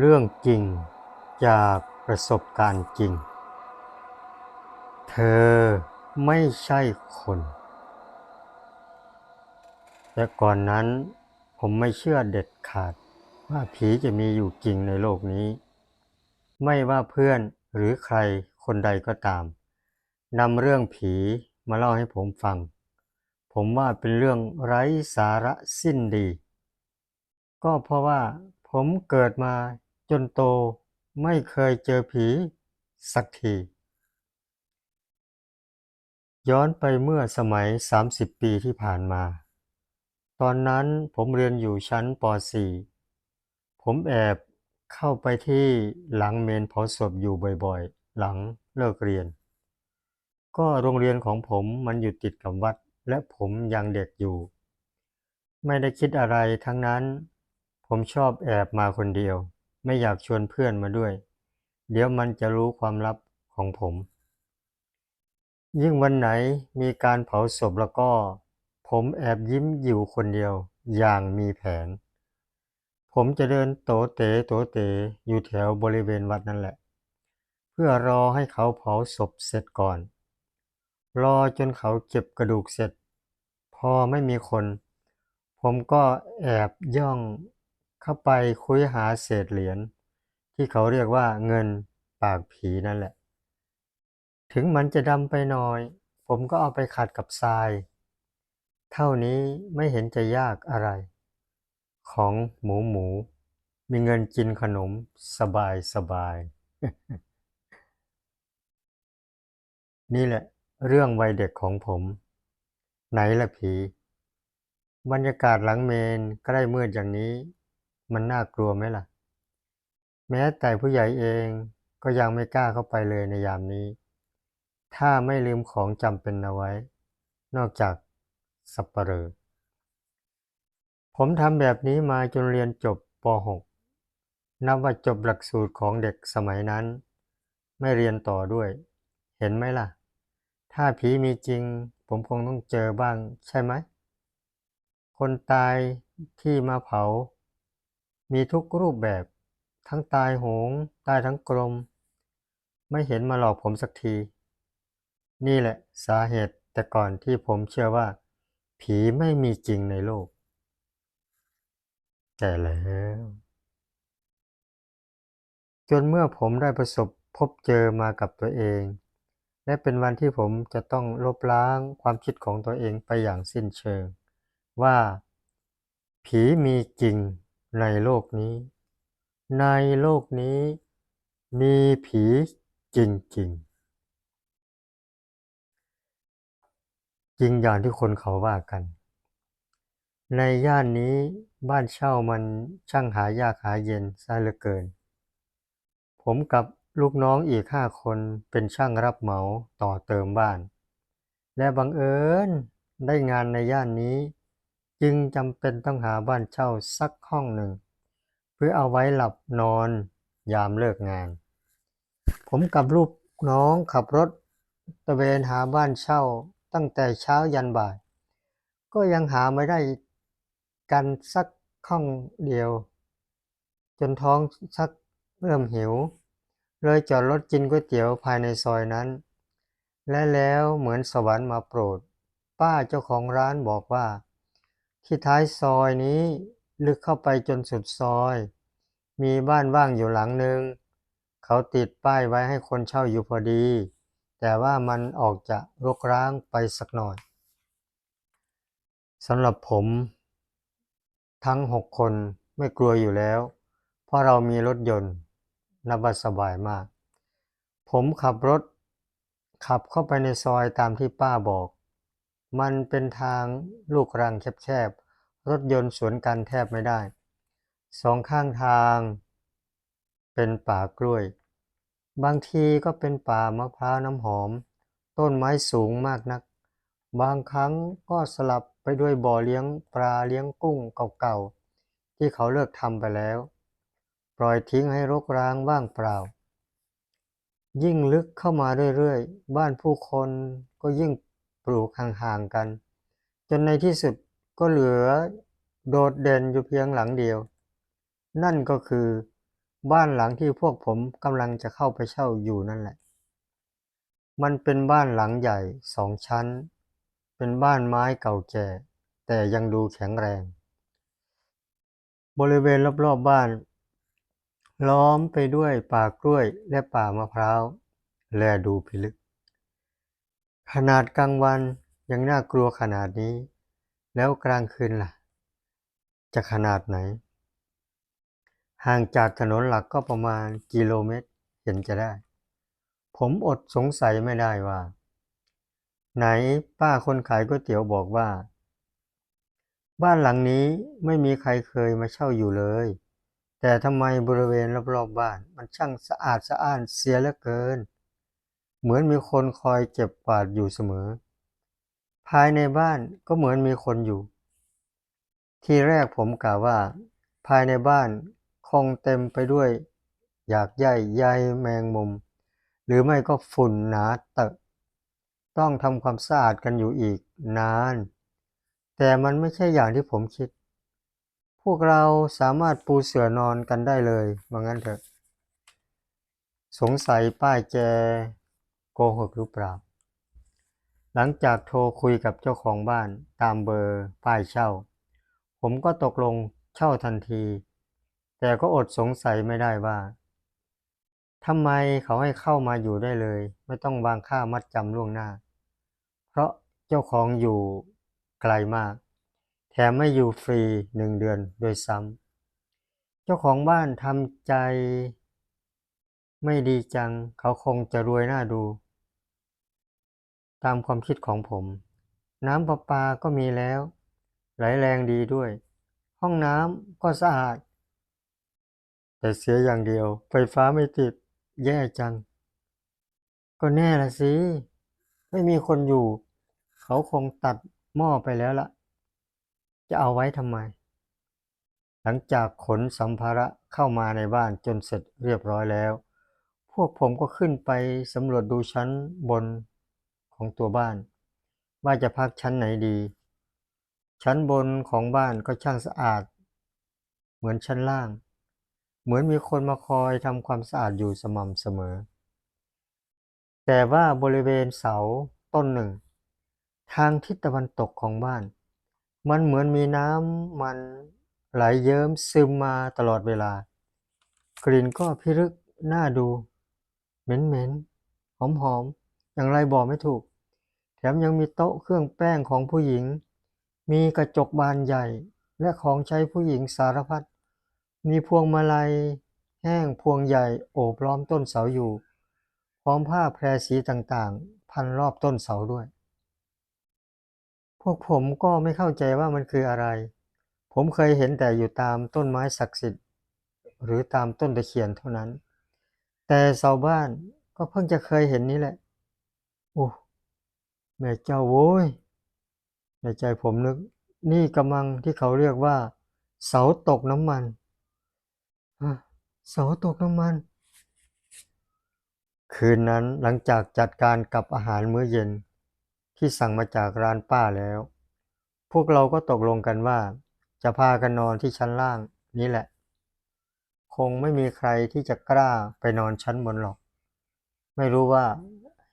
เรื่องจริงจากประสบการณ์จริง เธอไม่ใช่คน แต่ก่อนนั้นผมไม่เชื่อเด็ดขาดว่าผีจะมีอยู่จริงในโลกนี้ ไม่ว่าเพื่อนหรือใครคนใดก็ตามนำเรื่องผีมาเล่าให้ผมฟัง ผมว่าเป็นเรื่องไร้สาระสิ้นดี ก็เพราะว่าผมเกิดมา จนโตไม่เคยเจอผีสักที ย้อนไปเมื่อสมัย 30 ปีที่ผ่านมา ตอนนั้นผมเรียนอยู่ชั้นป .4 ผมแอบเข้าไปที่หลังเมนเผาศพอยู่บ่อยๆ หลังเลิกเรียน ก็โรงเรียนของผมมันอยู่ติดกับวัด และผมยังเด็กอยู่ ไม่ได้คิดอะไรทั้งนั้น ผมชอบแอบมาคนเดียว ไม่อยากชวนเพื่อนมาด้วย เดี๋ยวมันจะรู้ความลับของผม ยิ่งวันไหนมีการเผาศพแล้วก็ ผมแอบยิ้มอยู่คนเดียวอย่างมีแผน ผมจะเดินโตเต๋โตเต๋อยู่แถวบริเวณวัดนั่นแหละ เพื่อรอให้เขาเผาศพเสร็จก่อน รอจนเขาเก็บกระดูกเสร็จ พอไม่มีคน ผมก็แอบย่อง เข้าไปคุยหาเศษเหรียญที่เขาเรียกว่าเงินปากผีนั่นแหละ ถึงมันจะดำไปหน่อย ผมก็เอาไปขัดกับทราย เท่านี้ไม่เห็นจะยากอะไร ของหมูหมู มีเงินกินขนมสบายสบาย นี่แหละ เรื่องวัยเด็กของผม ไหนล่ะผี บรรยากาศหลังเมนใกล้มืดอย่างนี้ มันน่ากลัวไหมล่ะ แม้แต่ผู้ใหญ่เองก็ยังไม่กล้าเข้าไปเลยในยามนี้ ถ้าไม่ลืมของจำเป็นเอาไว้ นอกจากสับปเหร่อผมทำแบบนี้มาจนเรียนจบป .6 นับว่าจบหลักสูตรของเด็กสมัยนั้น ไม่เรียนต่อด้วย เห็นไหมล่ะ ถ้าผีมีจริง ผมคงต้องเจอบ้างใช่ไหม คนตายที่มาเผา มีทุกรูปแบบ ทั้งตายโหง ตายทั้งกลม ไม่เห็นมาหลอกผมสักที นี่แหละสาเหตุแต่ก่อนที่ผมเชื่อว่า ผีไม่มีจริงในโลก แต่แล้วจนเมื่อผมได้ประสบพบเจอมากับตัวเอง และเป็นวันที่ผมจะต้องลบล้างความคิดของตัวเองไปอย่างสิ้นเชิง ว่า ผีมีจริง ในโลกนี้ ในโลกนี้มีผีจริงๆ จริงอย่างที่คนเขาว่ากัน ในย่านนี้บ้านเช่ามันช่างหายากหาเย็นซะเหลือเกิน ผมกับลูกน้องอีกห้าคนเป็นช่างรับเหมาต่อเติมบ้าน และบังเอิญได้งานในย่านนี้ จึงจำเป็นต้องหาบ้านเช่าสักห้องหนึ่ง เพื่อเอาไว้หลับนอนยามเลิกงาน ผมกับลูกน้องขับรถตะเวนหาบ้านเช่าตั้งแต่เช้ายันบ่าย ก็ยังหาไม่ได้กันสักห้องเดียว จนท้องชักเริ่มหิว เลยจอดรถกินก๋วยเตี๋ยวภายในซอยนั้น และแล้วเหมือนสวรรค์มาโปรด ป้าเจ้าของร้านบอกว่า ที่ท้ายซอยนี้ลึกเข้าไปจนสุดซอย มีบ้านว่างอยู่หลังหนึ่ง เขาติดป้ายไว้ให้คนเช่าอยู่พอดี แต่ว่ามันออกจะรกร้างไปสักหน่อยสำหรับผม ทั้งหกคนไม่กลัวอยู่แล้ว เพราะเรามีรถยนต์นับว่าสบายมาก ผมขับรถ ขับเข้าไปในซอยตามที่ป้าบอก มันเป็นทางลูกรังแคบๆ รถยนต์สวนกันแทบไม่ได้ สองข้างทาง เป็นป่ากล้วย บางทีก็เป็นป่ามะพร้าวน้ำหอม ต้นไม้สูงมากนัก บางครั้งก็สลับไปด้วยบ่อเลี้ยงปลาเลี้ยงกุ้งเก่าๆ ที่เขาเลิกทำไปแล้ว ปล่อยทิ้งให้รกร้างว่างเปล่า ยิ่งลึกเข้ามาเรื่อยๆ บ้านผู้คนก็ยิ่ง ปลูกห่างๆกัน จนในที่สุดก็เหลือโดดเด่นอยู่เพียงหลังเดียว นั่นก็คือบ้านหลังที่พวกผมกำลังจะเข้าไปเช่าอยู่นั่นแหละ มันเป็นบ้านหลังใหญ่สองชั้น เป็นบ้านไม้เก่าแก่ แต่ยังดูแข็งแรง บริเวณรอบๆบบ้าน ล้อมไปด้วยป่ากล้วยและป่ามะพร้าว แลดูพิลึก ขนาดกลางวันยังน่ากลัวขนาดนี้ แล้วกลางคืนล่ะ จะขนาดไหน ห่างจากถนนหลักก็ประมาณกิโลเมตรเห็นจะได้ ผมอดสงสัยไม่ได้ว่า ไหนป้าคนขายก๋วยเตี๋ยวบอกว่า บ้านหลังนี้ไม่มีใครเคยมาเช่าอยู่เลย แต่ทำไมบริเวณรอบๆบบ้านมันช่างสะอาดสะอ้านเสียเหลือเกิน เหมือนมีคนคอยเก็บกวาดอยู่เสมอ ภายในบ้านก็เหมือนมีคนอยู่ ทีแรกผมกล่าวว่า ภายในบ้านคงเต็มไปด้วยหยากใยใยแมงมุม หรือไม่ก็ฝุ่นหนาเตอะ ต้องทำความสะอาดกันอยู่อีกนาน แต่มันไม่ใช่อย่างที่ผมคิด พวกเราสามารถปูเสื่อนอนกันได้เลยว่างั้นเถอะ สงสัยป้ายแก โกหกหรือเปล่า หลังจากโทรคุยกับเจ้าของบ้านตามเบอร์ป้ายเช่า ผมก็ตกลงเช่าทันที แต่ก็อดสงสัยไม่ได้ว่าทำไมเขาให้เข้ามาอยู่ได้เลย ไม่ต้องวางค่ามัดจำล่วงหน้า เพราะเจ้าของอยู่ไกลมาก แถมไม่อยู่ฟรีหนึ่งเดือนโดยซ้ำเจ้าของบ้านทำใจไม่ดีจัง เขาคงจะรวยหน่าดู ตามความคิดของผม น้ำประปาก็มีแล้ว ไหลแรงดีด้วย ห้องน้ำก็สะอาด แต่เสียอย่างเดียว ไฟฟ้าไม่ติด แย่จัง ก็แน่ละสิ ไม่มีคนอยู่ เขาคงตัดหม้อไปแล้วล่ะ จะเอาไว้ทำไม หลังจากขนสัมภาระเข้ามาในบ้านจนเสร็จเรียบร้อยแล้ว พวกผมก็ขึ้นไปสำรวจดูชั้นบน ของตัวบ้าน ว่าจะพักชั้นไหนดี ชั้นบนของบ้านก็ช่างสะอาด เหมือนชั้นล่าง เหมือนมีคนมาคอยทำความสะอาดอยู่สม่ำเสมอ แต่ว่าบริเวณเสาต้นหนึ่ง ทางทิศตะวันตกของบ้าน มันเหมือนมีน้ำมันไหลเยิ้มซึมมาตลอดเวลา กลิ่นก็พิรึกน่าดู เหม็นเหม็นหอมหอมๆ อย่างไรบอกไม่ถูก แถมยังมีโต๊ะเครื่องแป้งของผู้หญิง มีกระจกบานใหญ่ และของใช้ผู้หญิงสารพัด มีพวงมาลัย แห้งพวงใหญ่โอบล้อมต้นเสาอยู่ พร้อมผ้าแพรสีต่างๆ พันรอบต้นเสาด้วย พวกผมก็ไม่เข้าใจว่ามันคืออะไร ผมเคยเห็นแต่อยู่ตามต้นไม้ศักดิ์สิทธิ์ หรือตามต้นตะเคียนเท่านั้น แต่ชาวบ้านก็เพิ่งจะเคยเห็นนี่แหละ โอ้แม่เจ้าโว้ยในใจผมนึก นี่กำลังที่เขาเรียกว่า เสาตกน้ำมันเสาตกน้ำมัน คืนนั้นหลังจากจัดการกับอาหารมื้อเย็น ที่สั่งมาจากร้านป้าแล้ว พวกเราก็ตกลงกันว่า จะพากันนอนที่ชั้นล่างนี้แหละ คงไม่มีใครที่จะกล้าไปนอนชั้นบนหรอก ไม่รู้ว่า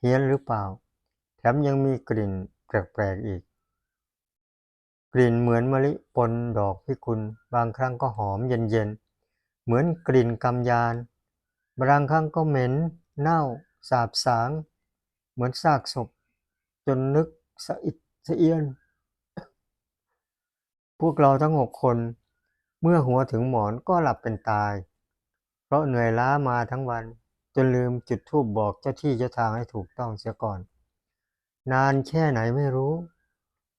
เฮี้ยนหรือเปล่า แถมยังมีกลิ่นแปลกๆอีก กลิ่นเหมือนมะลิปนดอกพิกุลบางครั้งก็หอมเย็นๆ เหมือนกลิ่นกำยาน บางครั้งก็เหม็น เน่า สาบสาง เหมือนซากศพ จนนึกสะอิดสะเอียน พวกเราทั้งหกคน เมื่อหัวถึงหมอนก็หลับเป็นตาย เพราะเหนื่อยล้ามาทั้งวัน จนลืมจุดธูปบอกเจ้าที่เจ้าทางให้ถูกต้องเสียก่อน นานแค่ไหนไม่รู้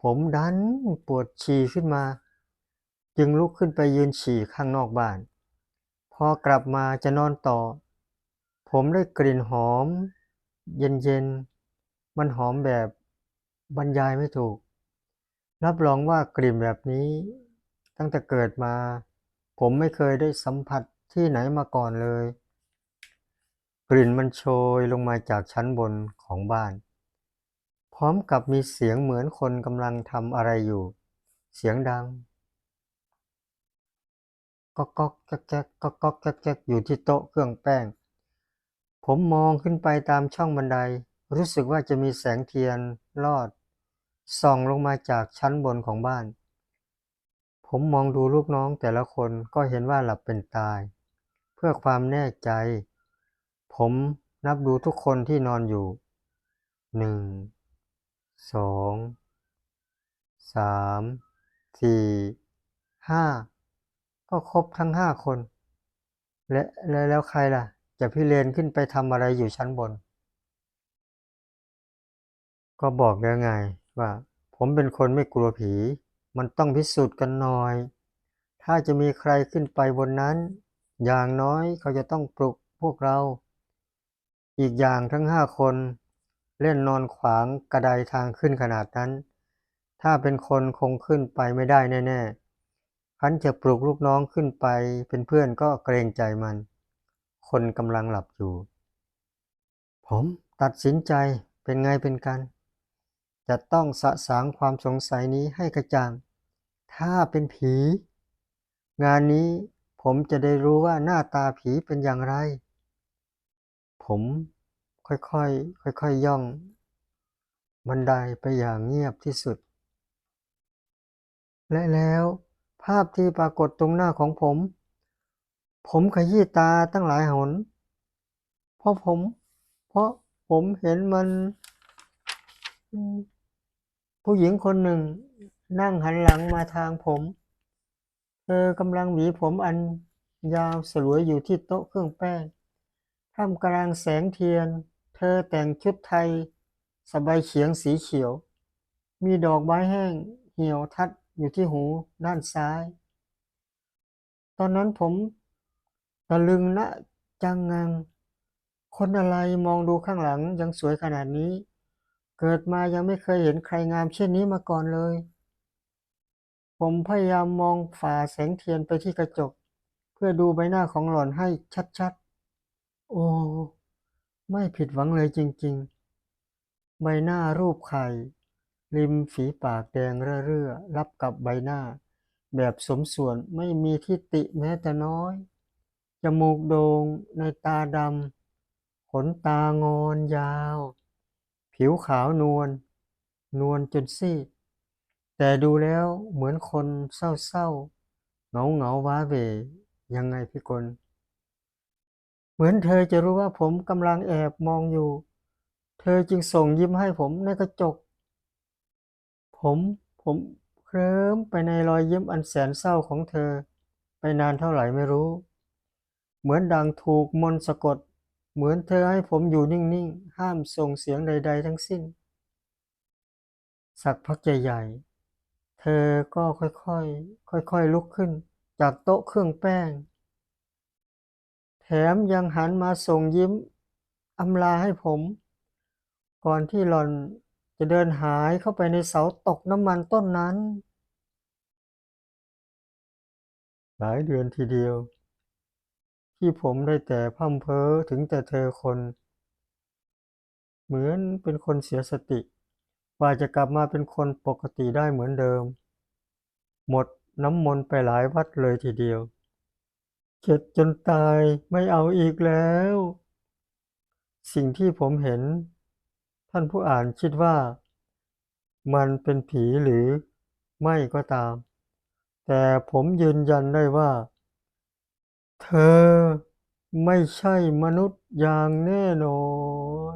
ผมดันปวดฉี่ขึ้นมา จึงลุกขึ้นไปยืนฉี่ข้างนอกบ้าน พอกลับมาจะนอนต่อ ผมได้กลิ่นหอม เย็นๆ มันหอมแบบบรรยายไม่ถูก รับรองว่ากลิ่นแบบนี้ ตั้งแต่เกิดมา ผมไม่เคยได้สัมผัสที่ไหนมาก่อนเลย กลิ่นมันโชยลงมาจากชั้นบนของบ้าน พร้อมกับมีเสียงเหมือนคนกำลังทำอะไรอยู่ เสียงดังกก๊อกก๊อกแก๊กแก๊กก๊อกก๊อกแก๊กแก๊กอยู่ที่โต๊ะเครื่องแป้ง ผมมองขึ้นไปตามช่องบันได รู้สึกว่าจะมีแสงเทียนลอด ส่องลงมาจากชั้นบนของบ้าน ผมมองดูลูกน้องแต่ละคนก็เห็นว่าหลับเป็นตาย เพื่อความแน่ใจ ผมนับดูทุกคนที่นอนอยู่หนึ่งสองสามสี่ห้าก็ครบทั้งห้าคน และแล้วใครล่ะ จะพิเรนขึ้นไปทำอะไรอยู่ชั้นบน ก็บอกแล้วไงว่า ผมเป็นคนไม่กลัวผี มันต้องพิสูจน์กันหน่อย ถ้าจะมีใครขึ้นไปบนนั้น อย่างน้อยเขาจะต้องปลุกพวกเรา อีกอย่างทั้งห้าคนเล่นนอนขวางกระไดทางขึ้นขนาดนั้น ถ้าเป็นคนคงขึ้นไปไม่ได้แน่ ๆ คันจะปลุกลูกน้องขึ้นไปเป็นเพื่อนก็เกรงใจมัน คนกำลังหลับอยู่ ผมตัดสินใจเป็นไงเป็นกัน จะต้องสะสางความสงสัยนี้ให้กระจ่าง ถ้าเป็นผี งานนี้ผมจะได้รู้ว่าหน้าตาผีเป็นอย่างไร ผมค่อยๆค่อยๆย่อง บันไดไปอย่างเงียบที่สุด และแล้วภาพที่ปรากฏตรงหน้าของผม ผมขยี้ตาตั้งหลายหน เพราะผม เพราะผมเห็นมัน ผู้หญิงคนหนึ่ง นั่งหันหลังมาทางผม เธอกำลังหวีผมอันยาวสลวยอยู่ที่โต๊ะเครื่องแป้ง ท่ามกลางแสงเทียน เธอแต่งชุดไทย สบายเฉียงสีเขียว มีดอกไม้แห้งเหี่ยวทัดอยู่ที่หูด้านซ้าย ตอนนั้นผมตะลึงนะจังงัง คนอะไรมองดูข้างหลังยังสวยขนาดนี้ เกิดมายังไม่เคยเห็นใครงามเช่นนี้มาก่อนเลย ผมพยายามมองฝ่าแสงเทียนไปที่กระจก เพื่อดูใบหน้าของหล่อนให้ชัด โอ้ ไม่ผิดหวังเลยจริง ๆ ใบหน้ารูปไข่ ริมฝีปากแดงเรื่อๆรับกับใบหน้า แบบสมส่วนไม่มีทิฏฐิแม้แต่น้อย จมูกโด่งในตาดำขนตางอนยาว ผิวขาวนวลนวลจนซีด แต่ดูแล้วเหมือนคนเศร้าๆ เหงาเหงาๆว้าเวยังไงพี่กล เหมือนเธอจะรู้ว่าผมกำลังแอบมองอยู่ เธอจึงส่งยิ้มให้ผมในกระจก ผมผมเคลิ้มไปในรอยยิ้มอันแสนเศร้าของเธอ ไปนานเท่าไหร่ไม่รู้ เหมือนดังถูกมนต์สะกด เหมือนเธอให้ผมอยู่นิ่งๆ ห้ามส่งเสียงใด ๆ ทั้งสิ้น สักพักใหญ่ๆเธอก็ค่อยๆ ค่อยๆ ลุกขึ้นจากโต๊ะเครื่องแป้ง มยังหันมาส่งยิ้มอำลาให้ผม ก่อนที่หล่อนจะเดินหายเข้าไปในเสาตกน้ำมันต้นนั้น หลายเดือนทีเดียว ที่ผมได้แต่พร่ำเพ้อถึงแต่เธอคน เหมือนเป็นคนเสียสติ ว่าจะกลับมาเป็นคนปกติได้เหมือนเดิม หมดน้ำมนต์ไปหลายวัดเลยทีเดียว เข็ดจนตายไม่เอาอีกแล้ว สิ่งที่ผมเห็น ท่านผู้อ่านคิดว่า มันเป็นผีหรือไม่ก็ตาม แต่ผมยืนยันได้ว่า เธอไม่ใช่มนุษย์อย่างแน่นอน